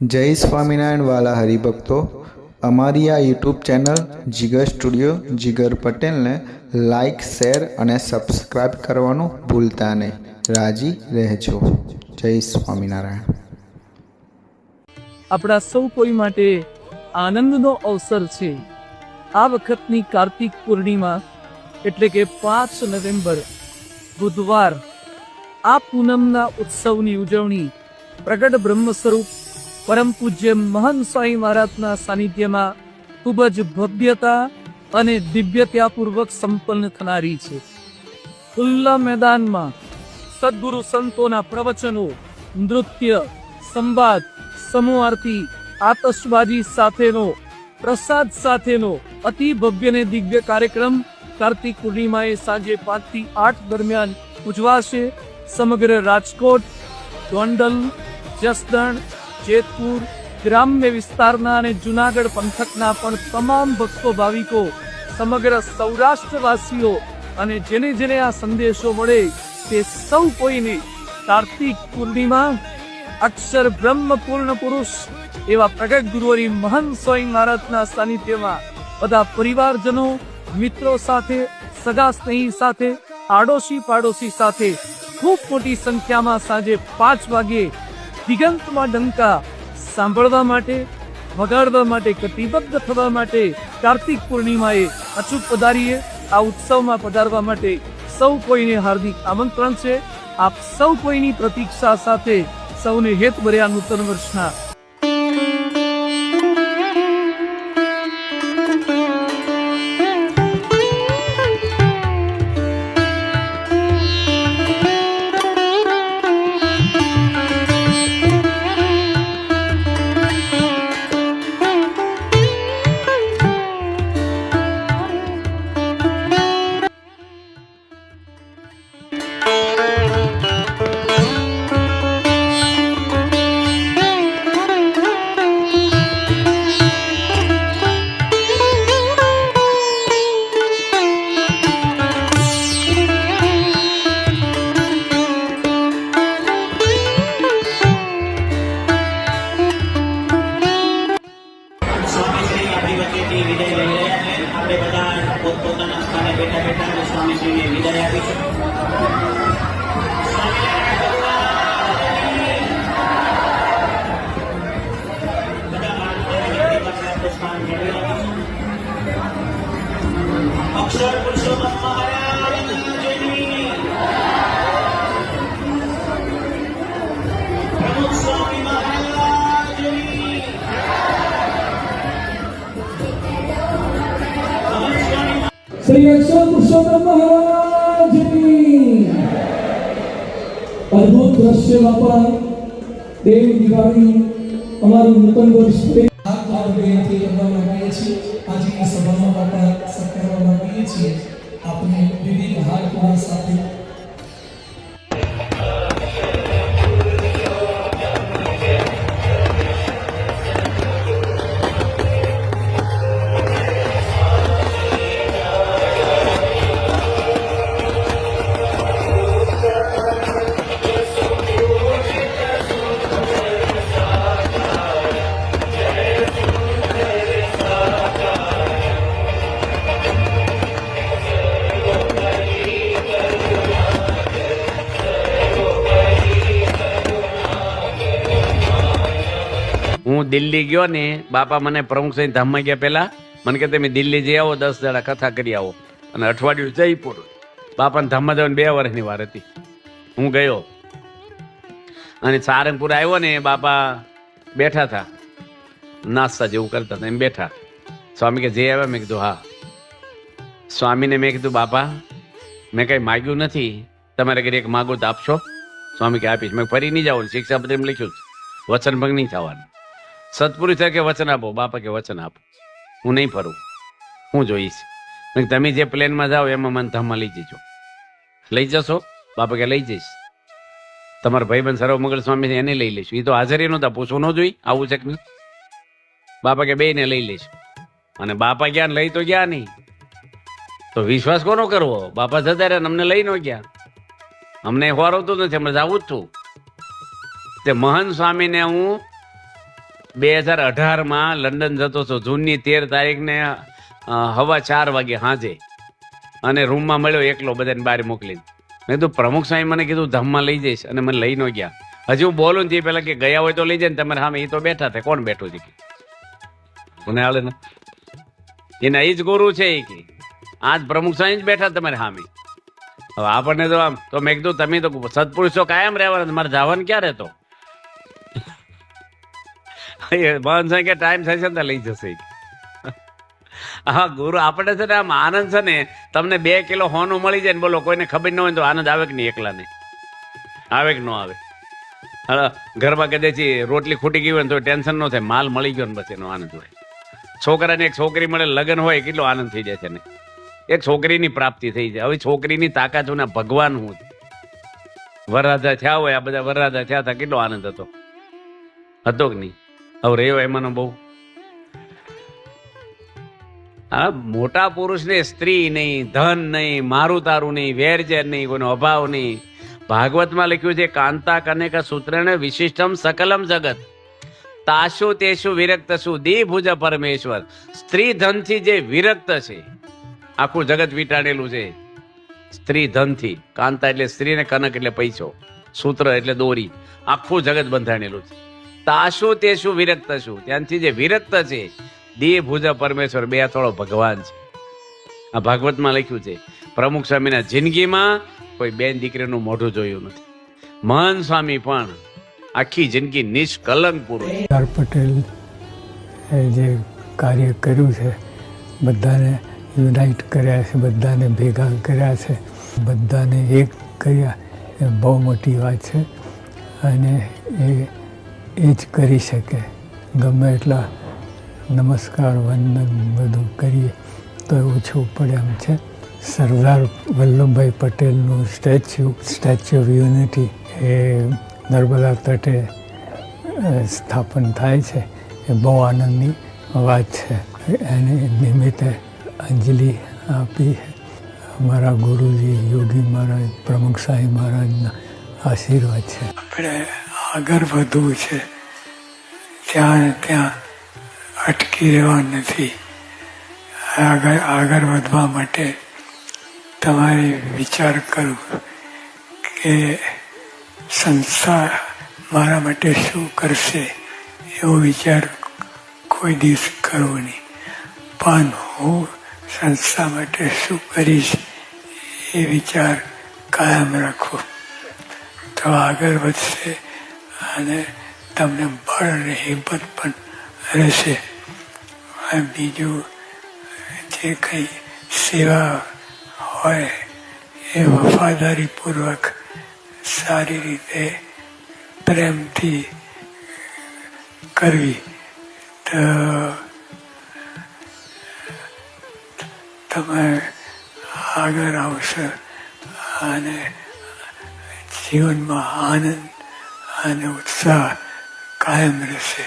જય સ્વામિનારાયણ વાલા હરિભક્તો. અમારી આ YouTube channel Jigar studio Jigar પટેલને લાઇક શેર અને સબસ્ક્રાઈબ કરવાનું ભૂલતા નહીં. રાજી રહેજો. જય સ્વામિનારાયણ. આપણા સૌ કોઈ માટે આનંદનો અવસર છે. આ વખતની કાર્તિક પૂર્ણિમા એટલે કે પાંચ નવેમ્બર, બુધવાર, આ પૂનમના ઉત્સવની ઉજવણી પ્રગટ બ્રહ્મ સ્વરૂપ પરમ પૂજ્ય મહાન સ્વામી મહારાજના સાનિધ્યમાં ખૂબ જ ભવ્યતા અને દિવ્યતાપૂર્વક સંપન્ન થનારી છે. ખુલ્લા મેદાનમાં સદગુરુ સંતોના પ્રવચનો, નૃત્ય, સંવાદ, સમૂહ આરતી, આતશબાજી સાથેનો, પ્રસાદ સાથેનો અતિ ભવ્ય ને દિવ્ય કાર્યક્રમ કાર્તિક પૂર્ણિમાએ સાંજે પાંચથી આઠ દરમિયાન ઉજવાશે સમગ્ર રાજકોટ, ગોંડલ, જસદણ જેતપુર ગ્રામ્ય વિસ્તારના અને જુનાગઢ પંથકના પણ તમામ ભક્તો ભાવિકો, સમગ્ર સૌરાષ્ટ્રવાસીઓ અને જેને જેને આ સંદેશો મળે તે સૌ કોઈને કાર્તિક પૂર્ણિમા, અક્ષર બ્રહ્મ પૂર્ણ પુરુષ એવા પ્રગટ ગુરુવરી મહાન સ્વયં મહારાજના સાનિધ્યમાં બધા પરિવારજનો, મિત્રો સાથે, સગા સ્નેહી સાથે આડોશી પાડોશી સાથે ખૂબ મોટી સંખ્યામાં સાંજે પાંચ વાગે દિગંતમાં ડંકા સાંભળવા માટે, વગાડવા માટે, કટિબદ્ધ થવા માટે કાર્તિક પૂર્ણિમાએ અચૂક પધારીએ. આ ઉત્સવમાં પધારવા માટે સૌ કોઈને હાર્દિક આમંત્રણ છે. આપ સૌ કોઈની પ્રતીક્ષા સાથે સૌને હેત ભર્યા નૂતન વર્ષના બેઠા બેઠા અને સ્વામીશ્રીને વિદાય આપીશું બધા અક્ષર પુરુષોત્તમ મહારાજની અદ્ભુત દ્રશ્ય બાપા દેવ દિવાળી અમારું નૂતન વર્ષ હાથ ભાવ કરવા માંગીએ છીએ આજની સભામાં બાપા સત્કારવા માંગીએ છીએ આપણે વિવિધ હાથ સાથે દિલ્હી ગયો ને, બાપા મને પ્રમુખ સાહેબ ધામમાં ગયા પહેલા. મને કે તમે દિલ્હી જઈ આવો, દસ દાડા કથા કરી આવો. અને અઠવાડિયું જયપુર. બાપાને ધામમાં જવાની બે વર્ષની વાર હતી. હું ગયો. અને સારંગપુર આવ્યો ને, બાપા બેઠા હતા. નાસ્તા જેવું કરતા હતા, એમ બેઠા. સ્વામી કે જે આવ્યા? મેં કીધું, હા. સ્વામીને મેં કીધું, બાપા, મેં કંઈ માગ્યું નથી. તમારે ઘરે એક માગો તો આપશો? સ્વામી કે, આપીશ. મેં ફરી નહીં જાવ શિક્ષાપત્રીમાં લખ્યું છે. વચન ભંગ નહીં થવાનું. સત્પુરુષ કે વચન આપો બાપા કે વચન આપો. હું નહીં ફરું. હું જોઈશ. તમે જે પ્લેનમાં જાઓ, એમાં મને ધામમાં લઈ જજો. લઈ જશો? બાપા કે લઈ જઈશ. તમારા ભાઈબંધ સર્વ મંગળ સ્વામી એને લઈ લઈશું. એ તો હાજરી નહોતા પૂછવું ન જોઈ. આવું છે કે નહીં? બાપા કે બે ને લઈ લઈશું. અને બાપા ગયા લઈ તો ગયા નહીં. તો વિશ્વાસ કોનો કરવો? બાપા જતા રહ્યા અમને લઈ ન ગયા. અમને ખોરવતું નથી અમે આવું જ છું. તે મહન સ્વામીને હું બે હજાર અઢારમાં લંડન જતો હતો જૂનની તેર તારીખને હવા ચાર વાગે સાંજે અને રૂમમાં મળ્યો એકલો, બધાને બહાર મોકલીને. મેં કીધું, પ્રમુખ સાહેબ મને કીધું, ધામમાં લઈ જઈશ. અને મને લઈ ન ગયા. હજી હું બોલું તે પેલા કે ગયા હોય તો લઈ જાય ને તમારે સામે એ તો બેઠા થાય કોણ બેઠું છે મને હાલે ને? એના એ જ ગુરુ છે એ કે. આજ પ્રમુખ સાહેબ જ બેઠા તમારે સામે. હવે આપણને તો આમ, તો મેં કીધું, તમે તો સત્પુરુષો કાયમ રહેવાના મારે જવાનું ક્યારે તો? મહન સાહેબ કે ટાઈમ થશે ને લઈ જશે. હા, ગુરુ, આપણે છે ને આમ આનંદ છે ને, તમને બે કિલો હોનું મળી જાય ને બોલો, કોઈને ખબર ન હોય તો આનંદ આવે કે નહીં એકલાને? આવે કે ન આવે? હા ઘરમાં કદાચ રોટલી ખૂટી ગઈ હોય ને તો ટેન્શન ન થાય, માલ મળી ગયો ને બસ એનો આનંદ હોય. છોકરાને એક છોકરી મળે, લગ્ન હોય કેટલો આનંદ થઈ જાય છે ને? એક છોકરીની પ્રાપ્તિ થઈ જાય. હવે છોકરીની તાકાત હું ભગવાન હું વરરાજા થયા હોય, આ બધા વરરાજા થયા હતા, કેટલો આનંદ હતો. હતો કે નહીં? હવે રહ્યો બહુ. હા, મોટા પુરુષને સ્ત્રી નહીં, ધન નહીં મારું તારું નહીં વેરઝેર નહીં, કોઈનો અભાવ નહીં. ભાગવતમાં લખ્યું છે, કાંતા કનેક સૂત્રને વિશિષ્ટમ સકલમ જગત. તાશુ તેશુ વિરક્ત શું ભુજ પરમેશ્વર. સ્ત્રી ધનથી જે વિરક્ત છે, આખું જગત વીટાડેલું છે. સ્ત્રી ધનથી. કાંતા એટલે સ્ત્રી ને કનક એટલે પૈસો. સૂત્ર એટલે દોરી. આખું જગત બંધાણેલું છે. તાશુ તેશુ વિરક્ત શું ત્યાંથી જે વિરક્ત છે દેહ ભુજ પરમેશ્વર, બે થોડો ભગવાન છે. આ ભાગવતમાં લખ્યું છે, પ્રમુખ સ્વામીના જિંદગીમાં કોઈ બેન દીકરીનું મોઢું જોયું નથી. મહાન સ્વામી પણ આખી જિંદગી નિષ્કલંક પૂરું પટેલ જે કાર્ય કર્યું છે, બધાને યુનાઇટ કર્યા છે, બધાને ભેગા કર્યા છે, બધાને એક કર્યા, એ બહુ મોટી વાત છે. અને એ એ જ કરી શકે. ગમે એટલા નમસ્કાર, વંદન બધું કરીએ, તો ઓછું પડે એમ છે. સરદાર વલ્લભભાઈ પટેલનું સ્ટેચ્યુ સ્ટેચ્યુ ઓફ યુનિટી એ નર્મદા તટે સ્થાપન થાય છે. એ બહુ આનંદની વાત છે. એને નિમિત્તે અંજલિ આપી અમારા ગુરુજી, યોગી મહારાજ, પ્રમુખ સાહેબ મહારાજના આશીર્વાદ છે. આપણે આગળ વધવું છે, ત્યાં ત્યાં અટકી રહેવા નથી. આગળ આગળ વધવા માટે તમારે વિચાર કરવો કે સંસાર મારા માટે શું કરશે એવો વિચાર કોઈ દિવસ કરવો નહીં. પણ હું સંસ્થા માટે શું કરીશ એ વિચાર કાયમ રાખો. તો આગળ વધશે અને તમને બળ અને હિંમત પણ રહેશે. અને બીજું જે કંઈ સેવા હોય એ વફાદારીપૂર્વક સારી રીતે પ્રેમથી કરવી. તો તમે આગળ આવશો અને જીવનમાં આનંદ અને ઉત્સાહ કાયમ રહેશે